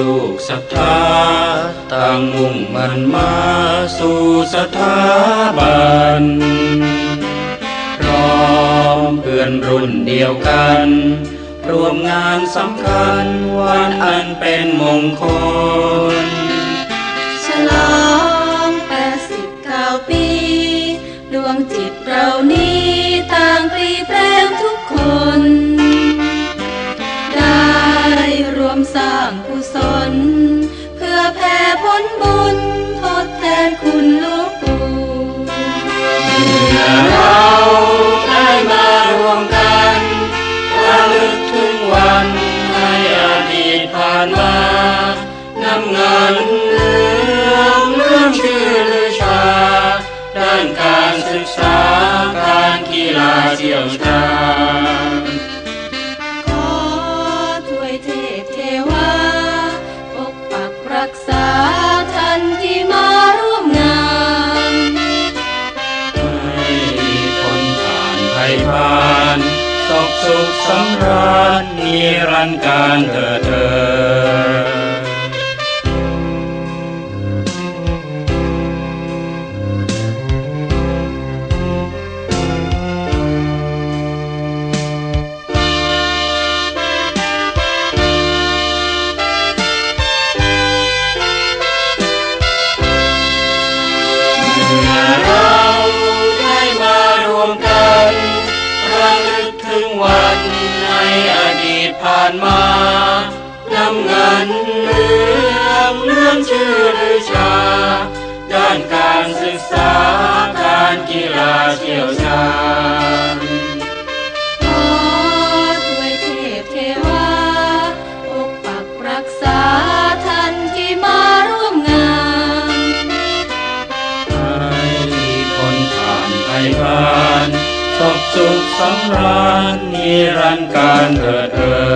ลูกสถาตั้งมุ่งมันมาสู่สถาบันพร้อมเพื่อนรุ่นเดียวกัน รวมงานสำคัญวันอันเป็นมงคล ฉลองแปดสิบเก้าปี ดวงจิตเรานี้านมานำเงินเรื่องเรื่องชื่อลือชา ด้านการศึกษาการกีฬาเชี่ยวชาญขอถวยเทพเทวาปกปักรักษาท่านที่มาร่วมงาน ให้พ้นผ่านภัยผ่า สกสุขสำราญนิรันดร์การเธอเถิด ถึงวันในอดีตผ่านมานำเงินเรื่องเรื่องชื่อลือชา ด้านการศึกษาการกีฬาเชี่ยวชาญขอถวยเทพเทวาปกปักรักษาท่านที่มาร่วมงานให้พ้นผ่านไปผ่าน สำราญนิรันดร์การเถิดเถิด